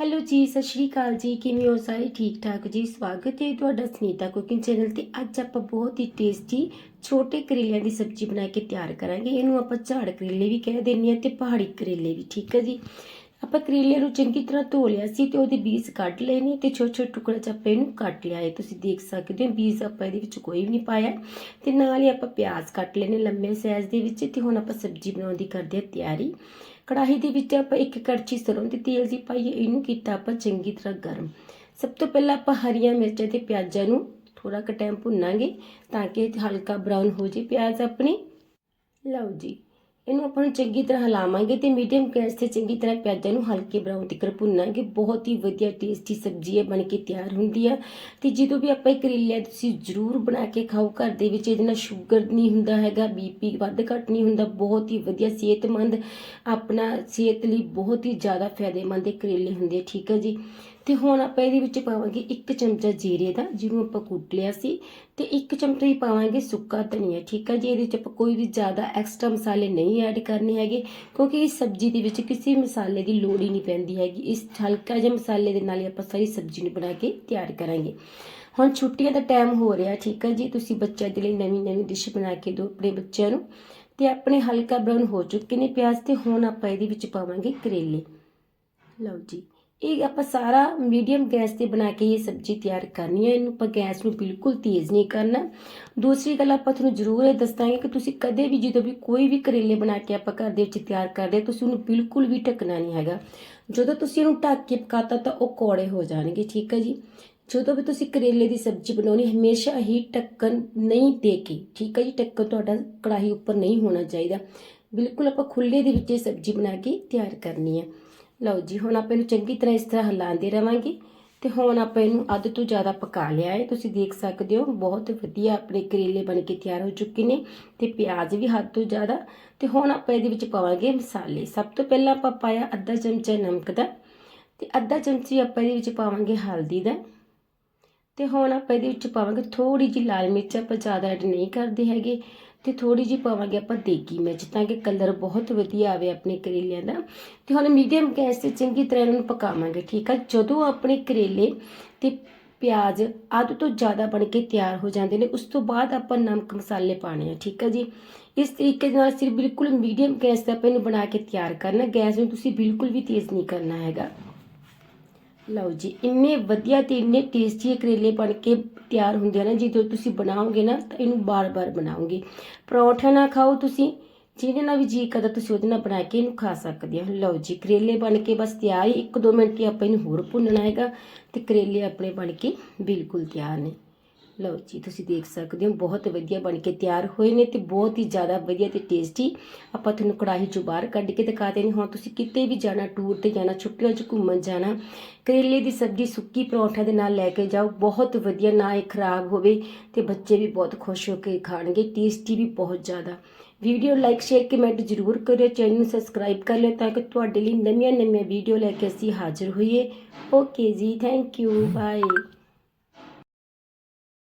Hello ਜੀ, ਸਤਿ ਸ਼੍ਰੀ ਅਕਾਲ ਜੀ। ਕਿਵੇਂ ਹੋ? ਸਾਰੇ ਠੀਕ ਠਾਕ ਜੀ। ਸਵਾਗਤ ਹੈ ਤੁਹਾਡਾ ਸੁਨੀਤਾ ਕੁਕਿੰਗ ਚੈਨਲ ਤੇ। ਅੱਜ ਆਪਾਂ ਬਹੁਤ ਹੀ ਟੇਸਟੀ ਛੋਟੇ ਕਰੇਲਿਆਂ ਦੀ ਸਬਜ਼ੀ ਬਣਾ ਕੇ ਤਿਆਰ ਕਰਾਂਗੇ। ਇਹਨੂੰ ਆਪਾਂ ਝਾੜ ਕਰੇਲੇ ਵੀ ਕਹਿ ਦਿੰਦੇ ਆ ਤੇ ਪਹਾੜੀ ਕਰੇਲੇ ਵੀ। ਠੀਕ ਹੈ ਜੀ? ਆਪਾਂ ਕਰੇਲੇ ਨੂੰ ਚੰਗੀ ਤਰ੍ਹਾਂ ਧੋ ਲਿਆ ਸੀ ਤੇ ਉਹਦੇ ਬੀਜ ਕੱਢ ਲਏ ਨੇ ਤੇ ਛੋਟੇ ਛੋਟੇ ਟੁਕੜੇ ਚ ਆਪਾਂ ਇਹਨੂੰ ਕੱਟ ਲਿਆ ਹੈ। ਤੁਸੀਂ ਦੇਖ ਸਕਦੇ ਹੋ, ਬੀਜ ਆਪਾਂ ਇਹਦੇ ਵਿੱਚ ਕੋਈ ਵੀ ਨਹੀਂ ਪਾਇਆ। ਤੇ ਨਾਲ ਹੀ ਆਪਾਂ ਪਿਆਜ਼ ਕੱਟ ਲਏ ਨੇ ਲੰਮੇ ਸਾਈਜ਼ ਦੇ ਵਿੱਚ ਤੇ ਹੁਣ ਆਪਾਂ ਸਬਜ਼ੀ ਬਣਾਉਣ ਦੀ ਕਰਦੇ ਹਾਂ ਤਿਆਰੀ। ਕੜਾਹੀ ਦੇ ਵਿੱਚ ਆਪਾਂ ਇੱਕ ਕੜਛੀ ਸਰੋਂ ਦੇ ਤੇਲ ਦੀ ਪਾਈਏ ਇਹਨੂੰ ਕੀਤਾ ਆਪਾਂ ਚੰਗੀ ਤਰ੍ਹਾਂ ਗਰਮ। ਸਭ ਤੋਂ ਪਹਿਲਾਂ ਆਪਾਂ ਹਰੀਆਂ ਮਿਰਚਾਂ ਤੇ ਪਿਆਜ਼ਾਂ ਨੂੰ ਥੋੜਾ ਕੁ ਟਾਈਮ ਭੁੰਨਾਂਗੇ ਤਾਂ ਕਿ ਹਲਕਾ ਬਰਾਊਨ ਹੋ ਜੇ ਪਿਆਜ਼ ਆਪਣੇ। ਲਓ ਜੀ। ਇਹਨੂੰ ਆਪਾਂ ਨੂੰ ਚੰਗੀ ਤਰ੍ਹਾਂ ਹਿਲਾਵਾਂਗੇ ਤੇ ਮੀਡੀਅਮ ਗੈਸ ਤੇ ਚੰਗੀ ਤਰ੍ਹਾਂ ਪਿਆਜ਼ਾਂ ਨੂੰ ਹਲਕੇ ਬਰਾਊਨ ਤੱਕ ਭੁੰਨਾਂਗੇ ਬਹੁਤ ਹੀ ਵਧੀਆ ਟੇਸਟੀ ਸਬਜ਼ੀ ਹੈ ਬਣ ਕੇ ਤਿਆਰ ਹੁੰਦੀ ਆ। ਤੇ ਜਦੋਂ ਵੀ ਆਪਾਂ ਇਹ ਕਰੇਲੇ ਤੁਸੀਂ ਜ਼ਰੂਰ ਬਣਾ ਕੇ ਖਾਓ। ਘਰ ਦੇ ਵਿੱਚ ਇਹਦੇ ਨਾਲ ਸ਼ੂਗਰ ਨਹੀਂ ਹੁੰਦਾ ਹੈਗਾ ਬੀਪੀ ਵੱਧ ਘੱਟ ਨਹੀਂ ਹੁੰਦਾ। ਬਹੁਤ ਹੀ ਵਧੀਆ ਸਿਹਤਮੰਦ ਆਪਣਾ ਸਿਹਤ ਲਈ ਬਹੁਤ ਹੀ ਜ਼ਿਆਦਾ ਫਾਇਦੇਮੰਦ ਇਹ ਕਰੇਲੇ ਹੁੰਦੇ ਆ, ਠੀਕ ਹੈ ਜੀ? ਤੇ ਹੁਣ ਆਪਾਂ ਇਹਦੇ ਵਿੱਚ ਪਾਵਾਂਗੇ ਇੱਕ ਚਮਚਾ ਜੀਰੇ ਦਾ ਜਿਹਨੂੰ ਆਪਾਂ ਕੁੱਟ ਲਿਆ ਸੀ। ਤੇ ਇੱਕ ਚਮਚਾ ਹੀ ਪਾਵਾਂਗੇ ਸੁੱਕਾ ਧਨੀਆ ਠੀਕ ਹੈ ਜੀ? ਇਹਦੇ ਵਿੱਚ ਆਪਾਂ ਕੋਈ ਵੀ ਜ਼ਿਆਦਾ ਐਕਸਟਰਾ ਮਸਾਲੇ ਨਹੀਂ ਐਡ ਕਰਨੇ ਹੈਗੇ, ਕਿਉਂਕਿ ਇਸ ਸਬਜ਼ੀ ਦੇ ਵਿੱਚ ਕਿਸੇ ਮਸਾਲੇ ਦੀ ਲੋੜ ਹੀ ਨਹੀਂ ਪੈਂਦੀ ਹੈਗੀ। ਇਸ ਹਲਕਾ ਜਿਹਾ ਮਸਾਲੇ ਦੇ ਨਾਲ ਹੀ ਆਪਾਂ ਸਾਰੀ ਸਬਜ਼ੀ ਨੂੰ ਬਣਾ ਕੇ ਤਿਆਰ ਕਰਾਂਗੇ। ਹੁਣ ਛੁੱਟੀਆਂ ਦਾ ਟਾਈਮ ਹੋ ਰਿਹਾ, ਠੀਕ ਹੈ ਜੀ? ਤੁਸੀਂ ਬੱਚਿਆਂ ਦੇ ਲਈ ਨਵੀਂ ਨਵੀਂ ਡਿਸ਼ ਬਣਾ ਕੇ ਦਿਓ ਆਪਣੇ ਬੱਚਿਆਂ ਨੂੰ। ਤੇ ਆਪਣੇ ਹਲਕਾ ਬਰਾਊਨ ਹੋ ਚੁੱਕੇ ਨੇ, ਪਿਆਜ਼ ਤੇ ਹੁਣ ਆਪਾਂ ਇਹਦੇ ਵਿੱਚ ਪਾਵਾਂਗੇ ਕਰੇਲੇ। ਲਓ ਜੀ। ਇਹ ਆਪਾਂ ਸਾਰਾ ਮੀਡੀਅਮ ਗੈਸ ਤੇ ਬਣਾ ਕੇ ਇਹ ਸਬਜ਼ੀ ਤਿਆਰ ਕਰਨੀ ਹੈ। ਇਹਨੂੰ ਆਪਾਂ ਗੈਸ ਨੂੰ ਬਿਲਕੁਲ ਤੇਜ਼ ਨਹੀਂ ਕਰਨਾ। ਦੂਸਰੀ ਗੱਲ ਆਪਾਂ ਤੁਹਾਨੂੰ ਜ਼ਰੂਰ ਇਹ ਦੱਸਾਂਗੇ ਕਿ ਤੁਸੀਂ ਕਦੇ ਵੀ ਜਦੋਂ ਵੀ ਕੋਈ ਵੀ ਕਰੇਲੇ ਬਣਾ ਕੇ ਆਪਾਂ ਘਰ ਦੇ ਵਿੱਚ ਤਿਆਰ ਕਰਦੇ ਹਾਂ, ਤੁਸੀਂ ਉਹਨੂੰ ਬਿਲਕੁਲ ਵੀ ਢੱਕਣਾ ਨਹੀਂ ਹੈਗਾ। ਜਦੋਂ ਤੁਸੀਂ ਇਹਨੂੰ ਢੱਕ ਕੇ ਪਕਾਤਾ ਤਾਂ ਉਹ ਕੌੜੇ ਹੋ ਜਾਣਗੇ ਠੀਕ ਹੈ ਜੀ? ਜਦੋਂ ਵੀ ਤੁਸੀਂ ਕਰੇਲੇ ਦੀ ਸਬਜ਼ੀ ਬਣਾਉਣੀ ਹਮੇਸ਼ਾ ਹੀ ਢੱਕਣ ਨਹੀਂ ਦੇ ਕੇ ਠੀਕ ਹੈ ਜੀ? ਢੱਕਣ ਤੁਹਾਡਾ ਕੜਾਹੀ ਉੱਪਰ ਨਹੀਂ ਹੋਣਾ ਚਾਹੀਦਾ। ਬਿਲਕੁਲ ਆਪਾਂ ਖੁੱਲੇ ਦੇ ਵਿੱਚ ਇਹ ਸਬਜ਼ੀ ਬਣਾ ਕੇ ਤਿਆਰ ਕਰਨੀ ਹੈ। ਲਓ ਜੀ, ਹੁਣ ਆਪਾਂ ਇਹਨੂੰ ਚੰਗੀ ਤਰ੍ਹਾਂ ਇਸ ਤਰ੍ਹਾਂ ਹਿਲਾਉਂਦੇ ਰਵਾਂਗੇ ਤੇ ਹੁਣ ਆਪਾਂ ਇਹਨੂੰ ਅੱਧ ਤੋਂ ਜ਼ਿਆਦਾ ਪਕਾ ਲਿਆ ਹੈ। ਤੁਸੀਂ ਦੇਖ ਸਕਦੇ ਹੋ, ਬਹੁਤ ਵਧੀਆ ਆਪਣੇ ਕਰੇਲੇ ਬਣ ਕੇ ਤਿਆਰ ਹੋ ਚੁੱਕੇ ਨੇ ਤੇ ਪਿਆਜ਼ ਵੀ ਹੱਦ ਤੋਂ ਜ਼ਿਆਦਾ। ਤੇ ਹੁਣ ਆਪਾਂ ਇਹਦੇ ਵਿੱਚ ਪਾਵਾਂਗੇ ਮਸਾਲੇ। ਸਭ ਤੋਂ ਪਹਿਲਾਂ ਆਪਾਂ ਪਾਇਆ ਅੱਧਾ ਚਮਚਾ ਨਮਕ ਦਾ ਤੇ ਅੱਧਾ ਚਮਚੀ ਆਪਾਂ ਇਹਦੇ ਵਿੱਚ ਪਾਵਾਂਗੇ ਹਲਦੀ ਦਾ। ਤੇ ਹੁਣ ਆਪਾਂ ਇਹਦੇ ਵਿੱਚ ਪਾਵਾਂਗੇ ਥੋੜੀ ਜਿਹੀ ਲਾਲ ਮਿਰਚ, ਆਪਾਂ ਜ਼ਿਆਦਾ ਐਡ ਨਹੀਂ ਕਰਦੇ ਹੈਗੇ। ਤੇ ਥੋੜੀ ਜਿਹੀ ਪਾਵਾਂਗੇ ਆਪਾਂ ਦੇਗੀ ਮਿਰਚ ਤਾਂ ਕਿ ਕਲਰ ਬਹੁਤ ਵਧੀਆ ਆਵੇ ਆਪਣੇ ਕਰੇਲਿਆਂ ਦਾ। ਤੇ ਹੁਣ ਮੀਡੀਅਮ ਗੈਸ ਤੇ ਚੰਗੀ ਤਰ੍ਹਾਂ ਇਹਨਾਂ ਨੂੰ ਪਕਾਵਾਂਗੇ, ਠੀਕ ਆ? ਜਦੋਂ ਆਪਣੇ ਕਰੇਲੇ ਤੇ ਪਿਆਜ਼ ਅੱਧ ਤੋਂ ਜ਼ਿਆਦਾ ਬਣ ਕੇ ਤਿਆਰ ਹੋ ਜਾਂਦੇ ਨੇ, ਉਸ ਤੋਂ ਬਾਅਦ ਆਪਾਂ ਨਮਕ ਮਸਾਲੇ ਪਾਣੇ ਆ, ਠੀਕ ਆ ਜੀ? ਇਸ ਤਰੀਕੇ ਦੇ ਨਾਲ ਸਿਰ ਬਿਲਕੁਲ ਮੀਡੀਅਮ ਗੈਸ ਤੇ ਆਪਾਂ ਇਹਨੂੰ ਬਣਾ ਕੇ ਤਿਆਰ ਕਰਨਾ। ਗੈਸ ਨੂੰ ਤੁਸੀਂ ਬਿਲਕੁਲ ਵੀ ਤੇਜ਼ ਨਹੀਂ ਕਰਨਾ ਹੈਗਾ। ਲਓ ਜੀ, ਇੰਨੇ ਵਧੀਆ ਤੇ ਇੰਨੇ ਟੇਸਟੀ ਕਰੇਲੇ ਬਣ ਕੇ ਤਿਆਰ ਹੁੰਦੇ ਆ ਨਾ, ਜਦੋਂ ਤੁਸੀਂ ਬਣਾਓਗੇ ਨਾ, ਤਾਂ ਇਹਨੂੰ ਬਾਰ-ਬਾਰ ਬਣਾਓਗੇ। ਪਰੌਂਠਾ ਨਾ ਖਾਓ ਤੁਸੀਂ, ਜਿਹਦੇ ਨਾਲ ਵੀ ਜੀ ਕਰਦਾ, ਤੁਸੀਂ ਉਹਦੇ ਨਾਲ ਬਣਾ ਕੇ ਇਹਨੂੰ ਖਾ ਸਕਦੇ ਹੋ। ਲਓ ਜੀ, ਕਰੇਲੇ ਬਣ ਕੇ ਬਸ ਤਿਆਰ ਹੀ 1-2 ਮਿੰਟ ਹੀ ਆਪਾਂ ਇਹਨੂੰ ਹੋਰ ਭੁੰਨਣਾ ਹੈਗਾ, ਤੇ ਕਰੇਲੇ ਆਪਣੇ ਬਣ ਕੇ ਬਿਲਕੁਲ ਤਿਆਰ ਨੇ। ਲਓ ਜੀ, ਤੁਸੀਂ ਦੇਖ ਸਕਦੇ ਹੋ, ਬਹੁਤ ਵਧੀਆ ਬਣ ਕੇ ਤਿਆਰ ਹੋਏ ਨੇ ਤੇ ਬਹੁਤ ਹੀ ਜ਼ਿਆਦਾ ਵਧੀਆ ਤੇ ਟੇਸਟੀ ਆਪਾਂ ਤੁਹਾਨੂੰ ਕੜਾਹੀ ਚੋਂ ਬਾਹਰ ਕੱਢ ਕੇ ਦਿਖਾ ਦੇਣੀ ਹੁਣ ਤੁਸੀਂ ਕਿਤੇ ਵੀ ਜਾਣਾ ਟੂਰ ਤੇ ਜਾਣਾ, ਛੁੱਟੀਆਂ 'ਚ ਘੁੰਮਣ ਜਾਣਾ, ਕਰੇਲੇ ਦੀ ਸਬਜ਼ੀ, ਸੁੱਕੀ ਪਰੌਂਠਾ ਦੇ ਨਾਲ ਲੈ ਕੇ ਜਾਓ। ਬਹੁਤ ਵਧੀਆ, ਨਾ ਇਹ ਖਰਾਬ ਹੋਵੇ ਤੇ ਬੱਚੇ ਵੀ ਬਹੁਤ ਖੁਸ਼ ਹੋ ਕੇ ਖਾਣਗੇ ਟੇਸਟੀ ਵੀ ਬਹੁਤ ਜ਼ਿਆਦਾ। ਵੀਡੀਓ ਲਾਈਕ ਸ਼ੇਅਰ ਕਮੈਂਟ ਜ਼ਰੂਰ ਕਰਿਓ ਚੈਨਲ ਨੂੰ ਸਬਸਕ੍ਰਾਈਬ ਕਰ ਲਿਓ ਤਾਂ ਕਿ ਤੁਹਾਡੇ ਲਈ ਨਵੀਆਂ ਨਵੀਆਂ ਵੀਡੀਓ ਲੈ ਕੇ ਅਸੀਂ ਹਾਜ਼ਰ ਹੋਈਏ। ਓਕੇ ਜੀ ਥੈਂਕ ਯੂ ਬਾਏ